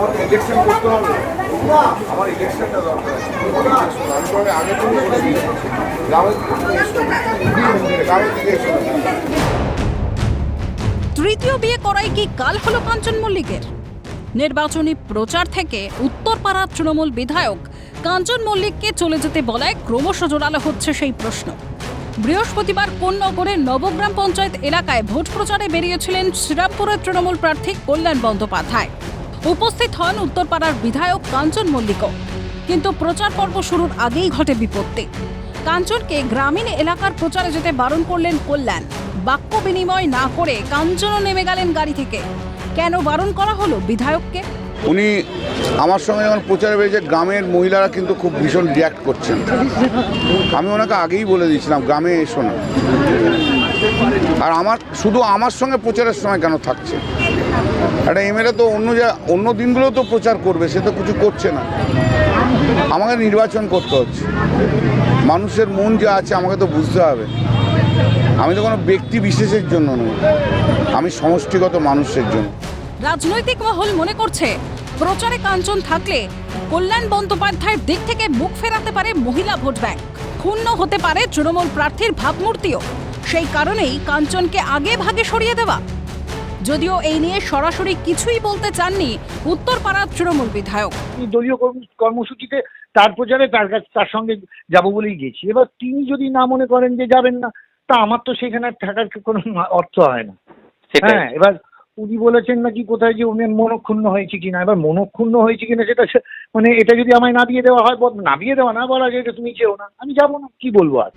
আমার ইলেকশন করতে হবে। আমার ইলেকশনটা দরকার আগে তৃতীয় বিয়ে করাই কি কাল হলো কাঞ্চন মল্লিকের? নির্বাচনী প্রচার থেকে উত্তরপাড়ার তৃণমূল বিধায়ক কাঞ্চন মল্লিককে চলে যেতে বলায় ক্রমশ জোরালো হচ্ছে সেই প্রশ্ন। বৃহস্পতিবার কোন নগরের নবগ্রাম পঞ্চায়েত এলাকায় ভোট প্রচারে বেরিয়েছিলেন শ্রীরামপুরের তৃণমূল প্রার্থী কল্যাণ বন্দ্যোপাধ্যায়। উপস্থিত হন উত্তরপাড়ার বিধায়ক কাঞ্চন মল্লিকও। কিন্তু প্রচার পর্ব শুরুর আগেই ঘটে বিপত্তি। কাঞ্চনকে গ্রামীণ এলাকার প্রচারে যেতে বারণ করলেন কল্যাণ। বাক্য বিনিময় না করে কাঞ্চনও নেমে গেলেন গাড়ি থেকে। কেন বারণ করা হলো বিধায়ককে? উনি আমার সঙ্গে যখন প্রচারে বেরিয়েছে, গ্রামের মহিলারা কিন্তু খুব ভীষণ রিয়াক্ট করছেন। আমি ওনাকে আগেই বলে দিয়েছিলাম, গ্রামে এসো না। আর আমার, শুধু আমার সঙ্গে প্রচারের সময় কেন থাকছে? একটা এমএলএ তো অন্য যা অন্য দিনগুলোও তো প্রচার করবে, সে তো কিছু করছে না। আমাকে নির্বাচন করতে হচ্ছে। মানুষের মন যা আছে আমাকে তো বুঝতে হবে। আমি তো কোনো ব্যক্তি বিশেষের জন্য নই। আমি সমষ্টিগত মানুষের জন্য। রাজনৈতিক মহল মনে করছে, প্রচারে কাঞ্চন থাকলে কল্যাণ বন্দ্যোপাধ্যায়ের দিক থেকে মুখ ফেরাতে পারে মহিলা ভোট ব্যাংক। ক্ষুণ্ণ হতে পারে তৃণমূল প্রার্থীর ভাবমূর্তিও। সেই কারণেই কাঞ্চনকে আগে ভাগে সরিয়ে দেওয়া। যদিও এই নিয়ে সরাসরি কিছুই বলতে চাননি উত্তরপাড়ার তৃণমূল বিধায়ক। দলীয় কর্মসূচিতে তার প্রচারে তার কাছে তার সঙ্গে যাব বলেই গেছি। এবার তিনি যদি না মনে করেন যে যাবেন না তা আমার তো সেখানে থাকার কোনো অর্থ হয় না। হ্যাঁ এবার উনি বলেছেন নাকি কোথায় যে উনি মনক্ষুণ্ণ হয়েছে কিনা। এবার মনক্ষুণ্ণ হয়েছে কিনা সেটা মানে এটা যদি আমায় নামিয়ে দেওয়া হয় নামিয়ে দেওয়া না বলা যায় এটা তুমি চেও না। আমি যাব না কি বলব আর?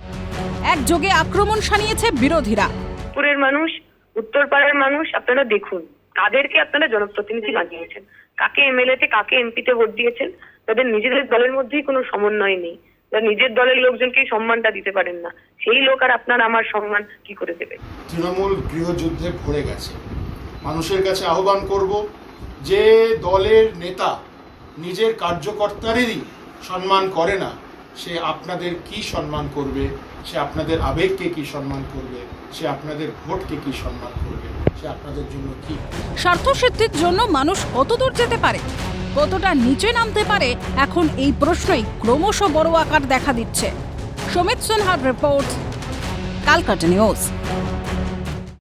একযোগে আক্রমণ শানিয়েছে বিরোধীরা। উত্তরের মানুষ উত্তরপাড়ার মানুষ আপনারা দেখুন কাদেরকে আপনারা জনপ্রতিনিধি বানিয়েছেন? কাকে এমএলএ তে কাকে এমপিতে ভোট দিয়েছেন? তাদের নিজেদের দলের মধ্যেই কোনো সমন্বয় নেই। তারা নিজের দলের লোকজনকেই সম্মানটা দিতে পারেন না। সেই লোক আর আপনার আমার সম্মান কি করে দেবে? তৃণমূল গৃহযুদ্ধে ভরে গেছে। মানুষের কাছে আহ্বান করব যে দলের নেতা নিজের কার্যকর্তারেরই সম্মান করে না। সে আপনাদের কি সম্মান করবে? সে আপনাদের আবেগকে কি সম্মান করবে? সে আপনাদের ভোটকে কি সম্মান করবে? সে আপনাদের জন্য কি? স্বার্থসিদ্ধির জন্য মানুষ কতদূর যেতে পারে? কতটা নিচে নামতে পারে? এখন এই প্রশ্নই ক্রমশ বড় আকার দেখা দিচ্ছে। সমিত সিনহার রিপোর্ট, কালকাটা নিউজ।